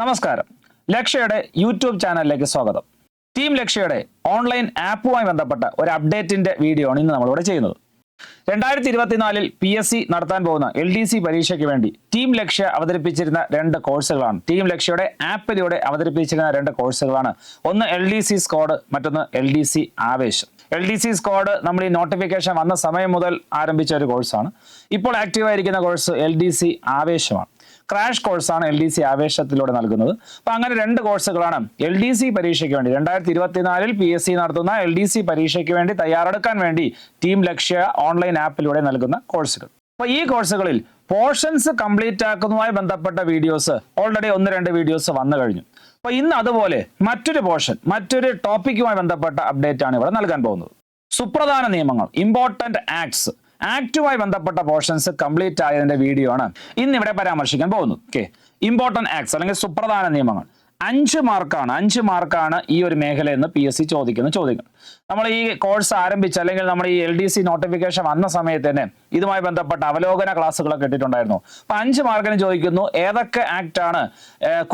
നമസ്കാരം. ലക്ഷ്യയുടെ യൂട്യൂബ് ചാനലിലേക്ക് സ്വാഗതം. ടീം ലക്ഷ്യയുടെ ഓൺലൈൻ ആപ്പുമായി ബന്ധപ്പെട്ട ഒരു അപ്ഡേറ്റിന്റെ വീഡിയോ ആണ് ഇന്ന് നമ്മളിവിടെ ചെയ്യുന്നത്. രണ്ടായിരത്തി ഇരുപത്തിനാലിൽ പി എസ് സി നടത്താൻ പോകുന്ന എൽ ഡി സി പരീക്ഷയ്ക്ക് വേണ്ടി ടീം ലക്ഷ്യ അവതരിപ്പിച്ചിരുന്ന രണ്ട് കോഴ്സുകളാണ്. ടീം ലക്ഷ്യയുടെ ആപ്പിലൂടെ അവതരിപ്പിച്ചിരുന്ന രണ്ട് കോഴ്സുകളാണ്. ഒന്ന് എൽ ഡി സി സ്കോഡ് മറ്റൊന്ന് L D C Aavesham. L D C squad നമ്മൾ ഈ നോട്ടിഫിക്കേഷൻ വന്ന സമയം മുതൽ ആരംഭിച്ച ഒരു കോഴ്സാണ് ഇപ്പോൾ ആക്റ്റീവായിരിക്കുന്ന കോഴ്സ് എൽ ഡി സി ആവേശമാണ്. ക്രാഷ് കോഴ്സാണ് എൽ ഡി സി ആവേശത്തിലൂടെ നൽകുന്നത്. അപ്പൊ അങ്ങനെ രണ്ട് കോഴ്സുകളാണ് എൽ ഡി സി പരീക്ഷയ്ക്ക് വേണ്ടി. രണ്ടായിരത്തി ഇരുപത്തിനാലിൽ പി എസ് സി നടത്തുന്ന എൽ ഡി സി പരീക്ഷയ്ക്ക് വേണ്ടി തയ്യാറെടുക്കാൻ വേണ്ടി ടീം ലക്ഷ്യ ഓൺലൈൻ ആപ്പിലൂടെ നൽകുന്ന കോഴ്സുകൾ അപ്പോൾ ഈ കോഴ്സുകളിൽ പോർഷൻസ് കംപ്ലീറ്റ് ആക്കുന്നതുമായി ബന്ധപ്പെട്ട വീഡിയോസ് ഓൾറെഡി ഒന്ന് രണ്ട് വീഡിയോസ് വന്നു കഴിഞ്ഞു. അപ്പോൾ ഇന്ന് അതുപോലെ മറ്റൊരു പോർഷൻ മറ്റൊരു ടോപ്പിക്കുമായി ബന്ധപ്പെട്ട അപ്ഡേറ്റ് ആണ് ഇവിടെ നൽകാൻ പോകുന്നത്. സുപ്രധാന നിയമങ്ങൾ ഇമ്പോർട്ടന്റ് ആക്ട്സ് ആക്ടുമായി ബന്ധപ്പെട്ട പോർഷൻസ് കംപ്ലീറ്റ് ആയതിന്റെ വീഡിയോ ആണ് ഇന്ന് ഇവിടെ പരാമർശിക്കാൻ പോകുന്നത്. ഓക്കെ ഇമ്പോർട്ടന്റ് ആക്ട്സ് അല്ലെങ്കിൽ സുപ്രധാന നിയമങ്ങൾ. അഞ്ച് മാർക്കാണ് അഞ്ച് മാർക്കാണ് ഈ ഒരു മേഖലയിൽ നിന്ന് പി എസ് സി ചോദിക്കുന്ന ചോദ്യങ്ങൾ. നമ്മൾ ഈ കോഴ്സ് ആരംഭിച്ച അല്ലെങ്കിൽ നമ്മൾ ഈ എൽ ഡി സി നോട്ടിഫിക്കേഷൻ വന്ന സമയത്ത് തന്നെ ഇതുമായി ബന്ധപ്പെട്ട അവലോകന ക്ലാസ്സുകളൊക്കെ ഇട്ടിട്ടുണ്ടായിരുന്നു. അപ്പൊ അഞ്ച് മാർക്കിന് ചോദിക്കുന്നു ഏതൊക്കെ ആക്ട് ആണ്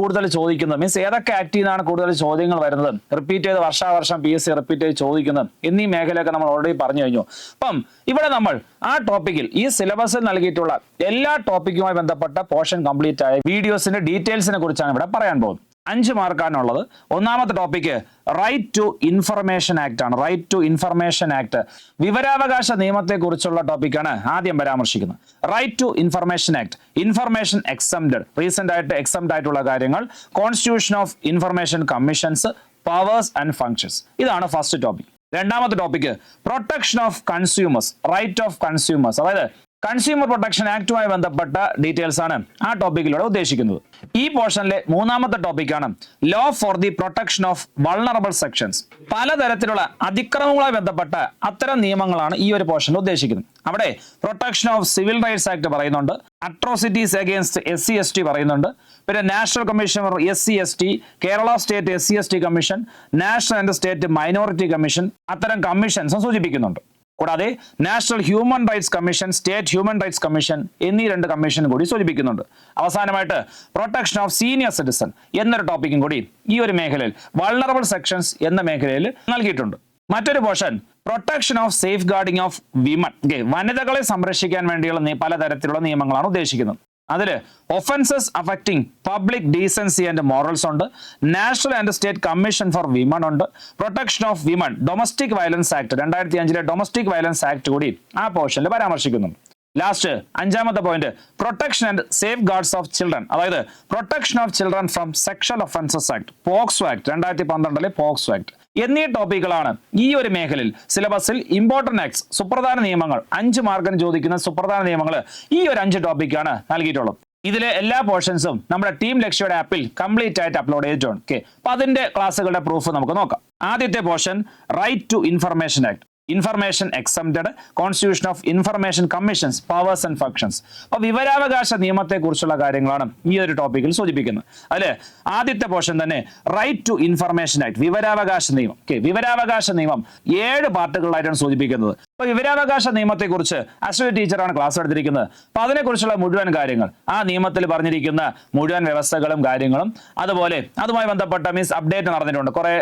കൂടുതൽ ചോദിക്കുന്നത്? മീൻസ് ഏതൊക്കെ ആക്ടിൽ നിന്നാണ് കൂടുതൽ ചോദ്യങ്ങൾ വരുന്നത്? റിപ്പീറ്റ് ചെയ്ത് വർഷാവർഷം പി എസ് സി റിപ്പീറ്റ് ചെയ്ത് ചോദിക്കുന്നത് എന്നീ മേഖലയൊക്കെ നമ്മൾ ഓൾറെഡി പറഞ്ഞു കഴിഞ്ഞു. അപ്പം ഇവിടെ നമ്മൾ ആ ടോപ്പിക്കിൽ ഈ സിലബസിൽ നൽകിയിട്ടുള്ള എല്ലാ ടോപ്പിക്കുമായി ബന്ധപ്പെട്ട പോർഷൻ കംപ്ലീറ്റ് ആയ വീഡിയോസിന്റെ ഡീറ്റെയിൽസിനെ കുറിച്ചാണ് ഇവിടെ പറയാൻ പോകുന്നത്. അഞ്ച് മാർക്കാണുള്ളത്. ഒന്നാമത്തെ topic right to information act ആണ്. റൈറ്റ് ടു ഇൻഫർമേഷൻ ആക്ട് വിവരാവകാശ നിയമത്തെ കുറിച്ചുള്ള ടോപ്പിക്കാണ് ആദ്യം പരാമർശിക്കുന്നത്. Right to information act information exempt recent ആയിട്ട് എക്സംഡ് ആയിട്ടുള്ള കാര്യങ്ങൾ constitution of information commissions powers and functions ഇതാണ് ഫസ്റ്റ് ടോപ്പിക് രണ്ടാമത്തെ topic protection of consumers right of consumers അതായത് കൺസ്യൂമർ പ്രൊട്ടക്ഷൻ ആക്ടുമായി ബന്ധപ്പെട്ട ഡീറ്റെയിൽസ് ആണ് ആ ടോപ്പിക്കിലൂടെ ഉദ്ദേശിക്കുന്നത്. ഈ പോർഷനിലെ മൂന്നാമത്തെ ടോപ്പിക്കാണ് law for the protection of vulnerable sections പലതരത്തിലുള്ള അതിക്രമങ്ങളുമായി ബന്ധപ്പെട്ട അത്തരം നിയമങ്ങളാണ് ഈ ഒരു പോർഷനിൽ ഉദ്ദേശിക്കുന്നത്. അവിടെ protection of civil rights act പറയുന്നുണ്ട്. Atrocities against S C S T പറയുന്നുണ്ട്. പിന്നെ national commission for S C S T Kerala state S C S T commission national and state minority commission അത്തരം കമ്മീഷൻസും സൂചിപ്പിക്കുന്നുണ്ട്. കൂടാതെ national human rights commission state human rights commission എന്നീ രണ്ട് commission കൂടി സൂചിപ്പിക്കുന്നുണ്ട്. അവസാനമായിട്ട് പ്രൊട്ടക്ഷൻ ഓഫ് സീനിയർ സിറ്റിസൺ എന്നൊരു ടോപ്പിക്കും കൂടി ഈ ഒരു മേഖലയിൽ വൾണറബിൾ സെക്ഷൻസ് എന്ന മേഖലയിൽ നൽകിയിട്ടുണ്ട്. മറ്റൊരു portion protection of safeguarding of women വനിതകളെ സംരക്ഷിക്കാൻ വേണ്ടിയുള്ള പലതരത്തിലുള്ള നിയമങ്ങളാണ് ഉദ്ദേശിക്കുന്നത്. അതിൽ offences affecting public decency and morals ഉണ്ട്. National and state commission for women ഉണ്ട്. Protection of women domestic violence act രണ്ടായിരത്തി അഞ്ചിലെ ഡൊമസ്റ്റിക് വയലൻസ് ആക്ട് കൂടി ആ പോർഷനിൽ പരാമർശിക്കുന്നു. ലാസ്റ്റ് അഞ്ചാമത്തെ point protection and safeguards of children അതായത് protection of children from sexual offences act POCSO act രണ്ടായിരത്തി പന്ത്രണ്ടിലെ പോക്സോ ആക്ട് എന്നീ ടോപ്പിക്കുകളാണ് ഈ ഒരു മേഖലയിൽ സിലബസിൽ ഇമ്പോർട്ടന്റ് ആക്ട്സ് സുപ്രധാന നിയമങ്ങൾ അഞ്ച് മാർക്കിന് ചോദിക്കുന്ന സുപ്രധാന നിയമങ്ങൾ ഈ ഒരു അഞ്ച് ടോപ്പിക്കാണ് നൽകിയിട്ടുള്ളത്. ഇതിലെ എല്ലാ പോർഷൻസും നമ്മുടെ ടീം ലക്ഷ്യയുടെ ആപ്പിൽ കംപ്ലീറ്റ് ആയിട്ട് അപ്ലോഡ് ചെയ്തിട്ടുണ്ട്. അപ്പൊ അതിന്റെ ക്ലാസ്സുകളുടെ പ്രൂഫ് നമുക്ക് നോക്കാം. ആദ്യത്തെ portion right to information act information exempted constitution of information commissions powers and functions അപ്പൊ വിവരാവകാശ നിയമത്തെക്കുറിച്ചുള്ള കാര്യങ്ങളാണ് ഈ ഒരു ടോപ്പിക്കിൽ സൂചിപ്പിക്കുന്നത്. അല്ലെ? ആദ്യത്തെ പോർഷൻ തന്നെ റൈറ്റ് ടു ഇൻഫർമേഷൻ ആക്ട് വിവരാവകാശ നിയമം. ഓക്കെ വിവരാവകാശ നിയമം ഏഴ് പാർട്ടുകളായിട്ടാണ് സൂചിപ്പിക്കുന്നത്. അപ്പൊ വിവരാവകാശ നിയമത്തെക്കുറിച്ച് അശ്വതി ടീച്ചറാണ് ക്ലാസ് എടുത്തിരിക്കുന്നത്. അപ്പൊ അതിനെക്കുറിച്ചുള്ള മുഴുവൻ കാര്യങ്ങൾ ആ നിയമത്തിൽ പറഞ്ഞിരിക്കുന്ന മുഴുവൻ വ്യവസ്ഥകളും കാര്യങ്ങളും അതുപോലെ അതുമായി ബന്ധപ്പെട്ട മീൻസ് അപ്ഡേറ്റ് നടന്നിട്ടുണ്ട്. കുറെ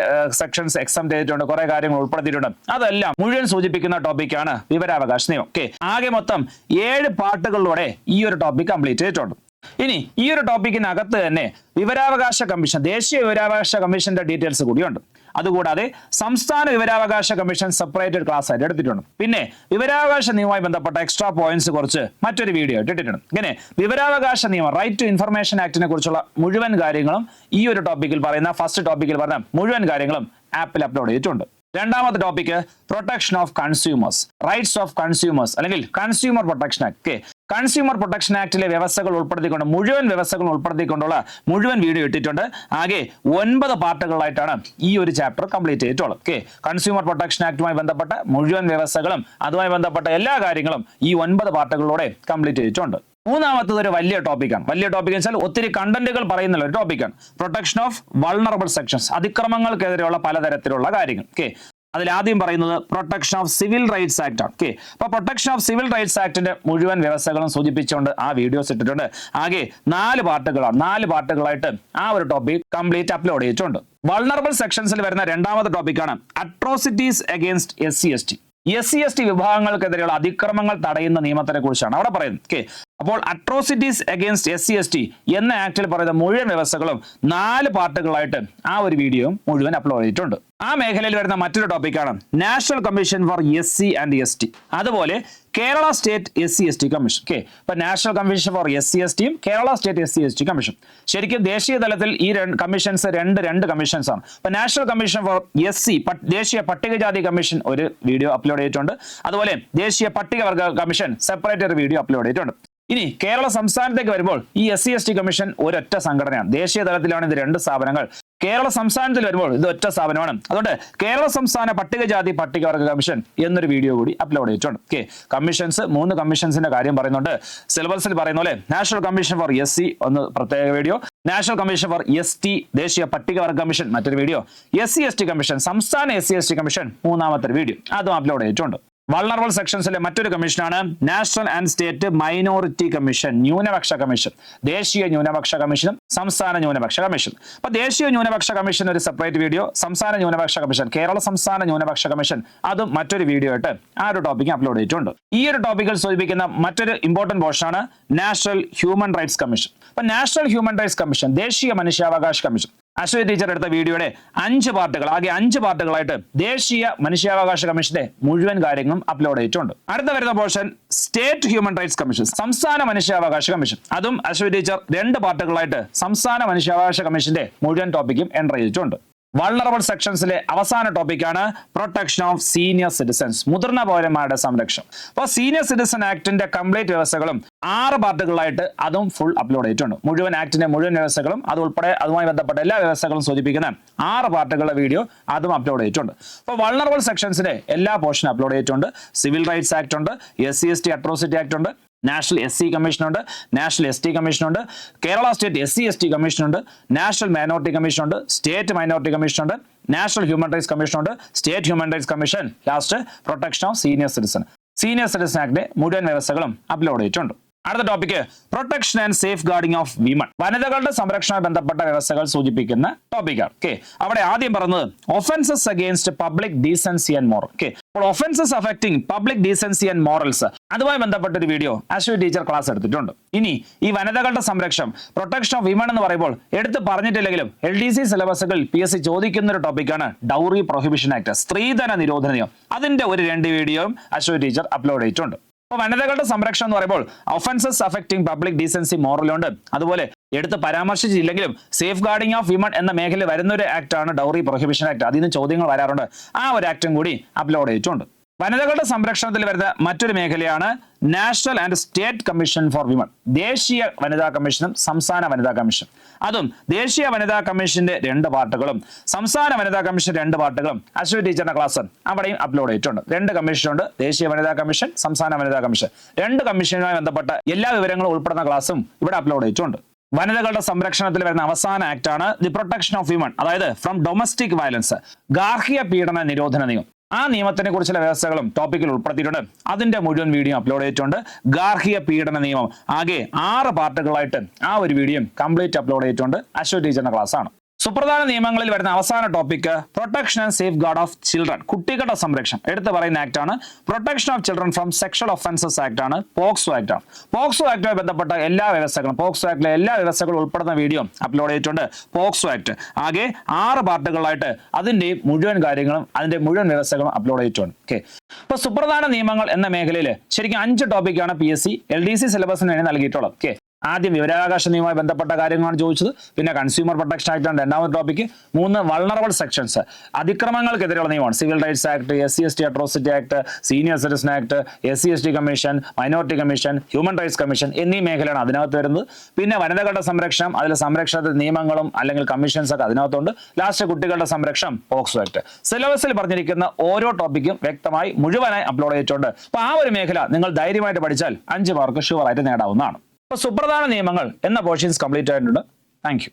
സെക്ഷൻസ് എക്സാം ചെയ്തിട്ടുണ്ട് കുറെ കാര്യങ്ങൾ ഉൾപ്പെടുത്തിയിട്ടുണ്ട്. അതെല്ലാം മുഴുവൻ സൂചിപ്പിക്കുന്ന ടോപ്പിക്കാണ് വിവരാവകാശ നിയമം. ഓക്കെ ആകെ മൊത്തം ഏഴ് പാർട്ടുകളിലൂടെ ഈ ഒരു ടോപ്പിക് കംപ്ലീറ്റ് ചെയ്തിട്ടുണ്ട്. ഇനി ഈ ഒരു ടോപ്പിക്കിനകത്ത് തന്നെ വിവരാവകാശ കമ്മീഷൻ ദേശീയ വിവരാവകാശ കമ്മീഷന്റെ ഡീറ്റെയിൽസ് കൂടിയുണ്ട്. അതുകൂടാതെ സംസ്ഥാന വിവരാവകാശ കമ്മീഷൻ സെപ്പറേറ്റഡ് ക്ലാസ് ആയിട്ട് എടുത്തിട്ടുണ്ട്. പിന്നെ വിവരാവകാശ നിയമവുമായി ബന്ധപ്പെട്ട എക്സ്ട്രാ പോയിന്റ്സ് കുറിച്ച് മറ്റൊരു വീഡിയോ ആയിട്ട് ഇട്ടിട്ടുണ്ട്. ഇങ്ങനെ വിവരാവകാശ നിയമം റൈറ്റ് ടു ഇൻഫർമേഷൻ ആക്ടിനെ കുറിച്ചുള്ള മുഴുവൻ കാര്യങ്ങളും ഈ ഒരു ടോപ്പിക്കിൽ പറയുന്ന ഫസ്റ്റ് ടോപ്പിക്കിൽ പറയുന്ന മുഴുവൻ കാര്യങ്ങളും ആപ്പിൽ അപ്ലോഡ് ചെയ്തിട്ടുണ്ട്. രണ്ടാമത്തെ topic protection of consumers rights of consumers അല്ലെങ്കിൽ consumer protection act consumer protection ആക്ടിലെ വ്യവസ്ഥകൾ ഉൾപ്പെടുത്തിക്കൊണ്ട് മുഴുവൻ വ്യവസ്ഥകൾ ഉൾപ്പെടുത്തിക്കൊണ്ടുള്ള മുഴുവൻ വീഡിയോ ഇട്ടിട്ടുണ്ട്. ആകെ ഒൻപത് പാർട്ടുകളായിട്ടാണ് ഈ ഒരു ചാപ്റ്റർ കംപ്ലീറ്റ് ചെയ്തിട്ടുള്ളത്. ഓക്കെ കൺസ്യൂമർ പ്രൊട്ടക്ഷൻ ആക്ടുമായി ബന്ധപ്പെട്ട മുഴുവൻ വ്യവസ്ഥകളും അതുമായി ബന്ധപ്പെട്ട എല്ലാ കാര്യങ്ങളും ഈ ഒൻപത് പാർട്ടുകളിലൂടെ കംപ്ലീറ്റ് ചെയ്തിട്ടുണ്ട്. മൂന്നാമത്തത് ഒരു വലിയ ടോപ്പിക്കാണ് വലിയ ടോപ്പിക് വെച്ചാൽ ഒത്തിരി കണ്ടന്റുകൾ പറയുന്ന ഒരു ടോപ്പിക്കാണ് പ്രൊട്ടക്ഷൻ ഓഫ് വൾണറബിൾ സെക്ഷൻസ് അതിക്രമങ്ങൾക്കെതിരെയുള്ള പലതരത്തിലുള്ള കാര്യങ്ങൾ. ഓക്കെ അതിൽ ആദ്യം പറയുന്നത് protection of civil rights act ആണ്. ഓക്കെ അപ്പൊ പ്രൊട്ടക്ഷൻ ഓഫ് സിവിൽ റൈറ്റ്സ് ആക്ടിന്റെ മുഴുവൻ വ്യവസ്ഥകളും സൂചിപ്പിച്ചുകൊണ്ട് ആ വീഡിയോസ് ഇട്ടിട്ടുണ്ട്. ആകെ നാല് പാർട്ടുകളാണ്. നാല് പാർട്ടുകളായിട്ട് ആ ഒരു ടോപ്പിക് കംപ്ലീറ്റ് അപ്ലോഡ് ചെയ്തിട്ടുണ്ട്. വൾണറബിൾ സെക്ഷൻസിൽ വരുന്ന രണ്ടാമത്തെ ടോപ്പിക്കാണ് atrocities against S C S T S C S T വിഭാഗങ്ങൾക്കെതിരെയുള്ള അതിക്രമങ്ങൾ തടയുന്ന നിയമത്തിനെ കുറിച്ചാണ് അവിടെ പറയുന്നത്. ഓക്കെ അപ്പോൾ atrocities against S C S T എന്ന ആക്ടിൽ പറയുന്ന മുഴുവൻ വ്യവസ്ഥകളും നാല് പാർട്ടുകളായിട്ട് ആ ഒരു വീഡിയോ മുഴുവൻ അപ്ലോഡ് ചെയ്തിട്ടുണ്ട്. ആ മേഖലയിൽ വരുന്ന മറ്റൊരു ടോപ്പിക്കാണ് national commission for S C and S T അതുപോലെ Kerala state S C S T commission okay ഇപ്പൊ national commission for S C S ടിയും Kerala state S C S T commission ശരിക്കും ദേശീയ തലത്തിൽ ഈ രണ്ട് കമ്മീഷൻസ് രണ്ട് രണ്ട് കമ്മീഷൻസ് ആണ്. ഇപ്പൊ national commission for S C ദേശീയ പട്ടികജാതി കമ്മീഷൻ ഒരു വീഡിയോ അപ്ലോഡ് ചെയ്തിട്ടുണ്ട്. അതുപോലെ ദേശീയ പട്ടികവർഗ കമ്മീഷൻ സെപ്പറേറ്റ് ഒരു വീഡിയോ അപ്ലോഡ് ചെയ്തിട്ടുണ്ട്. ഇനി കേരള സംസ്ഥാനത്തേക്ക് വരുമ്പോൾ ഈ S C S T commission ഒരൊറ്റ സംഘടനയാണ്. ദേശീയ തലത്തിലാണ് ഇത് രണ്ട് സ്ഥാപനങ്ങൾ. കേരള സംസ്ഥാനത്തിൽ വരുമ്പോൾ ഇത് ഒറ്റ സ്ഥാപനമാണ്. അതുകൊണ്ട് കേരള സംസ്ഥാന പട്ടികജാതി പട്ടികവർഗ കമ്മീഷൻ എന്നൊരു വീഡിയോ കൂടി അപ്ലോഡ് ചെയ്തിട്ടുണ്ട്. ഓക്കെ കമ്മീഷൻസ് മൂന്ന് കമ്മീഷൻസിന്റെ കാര്യം പറയുന്നുണ്ട്. സിലബസിൽ പറയുന്ന പോലെ national commission for S C ഒന്ന് പ്രത്യേക video national commission for S T ദേശീയ പട്ടികവർഗ കമ്മീഷൻ. മറ്റൊരു video S C S T commission സംസ്ഥാന S C S T commission മൂന്നാമത്തെ വീഡിയോ അതും അപ്ലോഡ് ചെയ്തിട്ടുണ്ട്. വൾണറബിൾ സെക്ഷൻസിലെ മറ്റൊരു കമ്മീഷനാണ് national and state minority commission ന്യൂനപക്ഷ കമ്മീഷൻ ദേശീയ ന്യൂനപക്ഷ കമ്മീഷനും സംസ്ഥാന ന്യൂനപക്ഷ കമ്മീഷൻ അപ്പൊ ദേശീയ ന്യൂനപക്ഷ കമ്മീഷൻ ഒരു സെപ്പറേറ്റ് വീഡിയോ സംസ്ഥാന ന്യൂനപക്ഷ കമ്മീഷൻ കേരള സംസ്ഥാന ന്യൂനപക്ഷ കമ്മീഷൻ അതും മറ്റൊരു വീഡിയോ ആയിട്ട് ആ ഒരു ടോപ്പിക് അപ്ലോഡ് ചെയ്തിട്ടുണ്ട്. ഈ ഒരു ടോപ്പിക്കിൽ സൂചിപ്പിക്കുന്ന മറ്റൊരു ഇമ്പോർട്ടന്റ് പോർഷനാണ് നാഷണൽ ഹ്യൂമൻ റൈറ്റ്സ് കമ്മീഷൻ അപ്പൊ നാഷണൽ ഹ്യൂമൻ റൈറ്റ്സ് കമ്മീഷൻ ദേശീയ മനുഷ്യാവകാശ കമ്മീഷൻ അശ്വതി ടീച്ചർ എടുത്ത വീഡിയോയുടെ അഞ്ച് പാർട്ടുകൾ ആകെ അഞ്ച് പാർട്ടുകളായിട്ട് ദേശീയ മനുഷ്യാവകാശ കമ്മീഷന്റെ മുഴുവൻ കാര്യങ്ങളും അപ്ലോഡ് ചെയ്തിട്ടുണ്ട്. അടുത്ത വരുന്ന portion state human rights commission സംസ്ഥാന മനുഷ്യാവകാശ കമ്മീഷൻ അതും അശ്വതി ടീച്ചർ രണ്ട് പാർട്ടുകളായിട്ട് സംസ്ഥാന മനുഷ്യാവകാശ കമ്മീഷന്റെ മുഴുവൻ ടോപ്പിക്കും എന്റർ ചെയ്തിട്ടുണ്ട്. വൾണറബിൾ സെക്ഷൻസിലെ അവസാന ടോപ്പിക്കാണ് പ്രൊട്ടക്ഷൻ ഓഫ് സീനിയർ സിറ്റിസൺസ് മുതിർന്ന പൗരന്മാരുടെ സംരക്ഷണം. അപ്പോൾ സീനിയർ സിറ്റിസൺ ആക്ടിന്റെ കംപ്ലീറ്റ് വ്യവസ്ഥകളും ആറ് പാർട്ടുകളായിട്ട് അതും ഫുൾ അപ്ലോഡ് ചെയ്തിട്ടുണ്ട്. മുഴുവൻ ആക്ടിന്റെ മുഴുവൻ വ്യവസ്ഥകളും അത് ഉൾപ്പെടെ അതുമായി ബന്ധപ്പെട്ട എല്ലാ വ്യവസ്ഥകളും സൂചിപ്പിക്കുന്ന ആറ് പാർട്ടുകളുടെ വീഡിയോ അതും അപ്ലോഡ് ചെയ്തിട്ടുണ്ട്. അപ്പോൾ വൾണറബിൾ സെക്ഷൻസിന്റെ എല്ലാ പോർഷനും അപ്ലോഡ് ചെയ്തിട്ടുണ്ട്. സിവിൽ റൈറ്റ്സ് ആക്ട് ഉണ്ട് S C S T atrocity act ഉണ്ട് നാഷണൽ എസ് സി കമ്മീഷനുണ്ട് national S T കമ്മീഷനുണ്ട് Kerala state S C S T കമ്മീഷനുണ്ട് national minority കമ്മീഷനുണ്ട് സ്റ്റേറ്റ് മൈനോറിറ്റി കമ്മീഷനുണ്ട് national human rights കമ്മീഷനുണ്ട് state human rights commission last protection of senior citizen senior citizen ആക്ടിന്റെ മുഴുവൻ വ്യവസ്ഥകളും upload ചെയ്തിട്ടുണ്ട്. അടുത്ത topic protection and safeguarding of women വനിതകളുടെ സംരക്ഷണവുമായി ബന്ധപ്പെട്ട വ്യവസ്ഥകൾ സൂചിപ്പിക്കുന്ന ടോപ്പിക്കാണ് ഓക്കെ അവിടെ ആദ്യം പറഞ്ഞത് offences against public decency and more okay അപ്പോൾ offences affecting public decency and morals അതുമായി ബന്ധപ്പെട്ട ഒരു വീഡിയോ അശ്വി ടീച്ചർ ക്ലാസ് എടുത്തിട്ടുണ്ട്. ഇനി ഈ വനിതകളുടെ സംരക്ഷണം പ്രൊട്ടക്ഷൻ ഓഫ് വിമൺ എന്ന് പറയുമ്പോൾ എടുത്ത് പറഞ്ഞിട്ടില്ലെങ്കിലും എൽ ഡി സി സിലബസുകളിൽ പി എസ് സി ചോദിക്കുന്ന ഒരു ടോപ്പിക്കാണ് ഡൗറി പ്രൊഹിബിഷൻ ആക്ട് സ്ത്രീധന നിരോധന നിയമം. അതിന്റെ ഒരു രണ്ട് വീഡിയോയും അശ്വി ടീച്ചർ അപ്ലോഡ് ചെയ്തിട്ടുണ്ട്. അപ്പോൾ വനിതകളുടെ സംരക്ഷണം എന്ന് പറയുമ്പോൾ ഒഫൻസസ് അഫക്റ്റിംഗ് പബ്ലിക് ഡീസൻസി മോറലുണ്ട് അതുപോലെ എടുത്ത് പരാമർശിച്ചില്ലെങ്കിലും സേഫ് ഗാർഡിംഗ് ഓഫ് വിമൺ എന്ന മേഖലയിൽ വരുന്ന ഒരു ആക്ട് ആണ് ഡൗറി പ്രൊഹിബിഷൻ ആക്ട് അതിൽ നിന്ന് ചോദ്യങ്ങൾ വരാറുണ്ട്. ആ ഒരു ആക്ടും കൂടി അപ്ലോഡ് ചെയ്തിട്ടുണ്ട്. വനിതകളുടെ സംരക്ഷണത്തിൽ വരുന്ന മറ്റൊരു മേഖലയാണ് national and state commission for women ദേശീയ വനിതാ കമ്മീഷനും സംസ്ഥാന വനിതാ കമ്മീഷൻ. അതും ദേശീയ വനിതാ കമ്മീഷന്റെ രണ്ട് പാർട്ടുകളും സംസ്ഥാന വനിതാ കമ്മീഷൻ രണ്ട് പാർട്ടുകളും. അശ്വതി ടീച്ചറിന്റെ ക്ലാസ് അവിടെയും അപ്ലോഡ് ചെയ്തിട്ടുണ്ട്. രണ്ട് കമ്മീഷനുണ്ട് ദേശീയ വനിതാ കമ്മീഷൻ സംസ്ഥാന വനിതാ കമ്മീഷൻ. രണ്ട് കമ്മീഷനുമായി ബന്ധപ്പെട്ട എല്ലാ വിവരങ്ങളും ഉൾപ്പെടുന്ന ക്ലാസ്സും ഇവിടെ അപ്ലോഡ് ചെയ്തിട്ടുണ്ട്. വനിതകളുടെ സംരക്ഷണത്തിൽ വരുന്ന അവസാന ആക്ട് ആണ് ദി പ്രൊട്ടക്ഷൻ ഓഫ് വിമൺ അതായത് ഫ്രം ഡൊമസ്റ്റിക് വയലൻസ് ഗാർഹിക പീഡന നിരോധന നിയമം. ആ നിയമത്തിനെ കുറിച്ചുള്ള വ്യവസ്ഥകളും ടോപ്പിക്കിൽ ഉൾപ്പെടുത്തിയിട്ടുണ്ട്. അതിന്റെ മുഴുവൻ വീഡിയോ അപ്ലോഡ് ചെയ്തിട്ടുണ്ട്. ഗാർഹിക പീഡന നിയമം. ആകെ ആറ് പാർട്ടുകളായിട്ട് ആ ഒരു വീഡിയോ കംപ്ലീറ്റ് അപ്ലോഡ് ചെയ്തിട്ടുണ്ട്. അശ്വ ടീച്ചറിന്റെ ക്ലാസ് ആണ്. സുപ്രധാന നിയമങ്ങളിൽ വരുന്ന അവസാന topic protection and safeguard of children കുട്ടികളുടെ സംരക്ഷണം. എടുത്തു പറയുന്ന ആക്ട് ആണ്. Protection of children from sexual offences act ആണ്. പോക്സോ ആക്ട് ആണ്. പോക്സോ ആക്ടുമായി ബന്ധപ്പെട്ട എല്ലാ വ്യവസ്ഥകളും പോക്സോ ആക്ടിലെ എല്ലാ വ്യവസ്ഥകളും ഉൾപ്പെടുന്ന വീഡിയോ അപ്ലോഡ് ചെയ്തിട്ടുണ്ട്. പോക്സോ ആക്ട് ആകെ ആറ് പാർട്ടുകളായിട്ട് അതിന്റെ മുഴുവൻ കാര്യങ്ങളും അതിന്റെ മുഴുവൻ വ്യവസ്ഥകളും അപ്ലോഡ് ചെയ്തിട്ടുണ്ട്. ഓക്കെ അപ്പൊ സുപ്രധാന നിയമങ്ങൾ എന്ന മേഖലയിൽ ശരിക്കും അഞ്ച് ടോപ്പിക്കാണ് P S C L D C സിലബസിന് വേണ്ടി നൽകിയിട്ടുള്ളത്. ഓക്കെ ആദ്യം വിവരാവകാശ നിയമവുമായി ബന്ധപ്പെട്ട കാര്യങ്ങളാണ് ചോദിച്ചത്. പിന്നെ കൺസ്യൂമർ പ്രൊട്ടക്ഷൻ ആക്ട് ആണ് രണ്ടാമത്തെ ടോപ്പിക്ക് മൂന്ന് വൾണറബിൾ സെക്ഷൻസ് അതിക്രമങ്ങൾക്കെതിരെയുള്ള നിയമമാണ്. Civil rights act S C S T atrocity act senior citizen act S C S T commission minority commission human rights commission എന്നീ മേഖലയാണ് അതിനകത്ത് വരുന്നത്. പിന്നെ വനിതകളുടെ സംരക്ഷണം അതിലെ സംരക്ഷണ നിയമങ്ങളും അല്ലെങ്കിൽ കമ്മീഷൻസ് ഒക്കെ അതിനകത്തുണ്ട്. ലാസ്റ്റ് കുട്ടികളുടെ സംരക്ഷണം പോക്സോ ആക്ട് സിലബസിൽ പറഞ്ഞിരിക്കുന്ന ഓരോ ടോപ്പിക്കും വ്യക്തമായി മുഴുവനായി അപ്ലോഡ് ചെയ്തിട്ടുണ്ട്. അപ്പോൾ ആ ഒരു മേഖല നിങ്ങൾ ധൈര്യമായിട്ട് പഠിച്ചാൽ അഞ്ച് മാർക്ക് ഷുവറായിട്ട് നേടാവുന്നതാണ്. അപ്പൊ സുപ്രധാന നിയമങ്ങൾ എന്ന പോർഷൻസ് കംപ്ലീറ്റ് ആയിട്ടുണ്ട്. താങ്ക്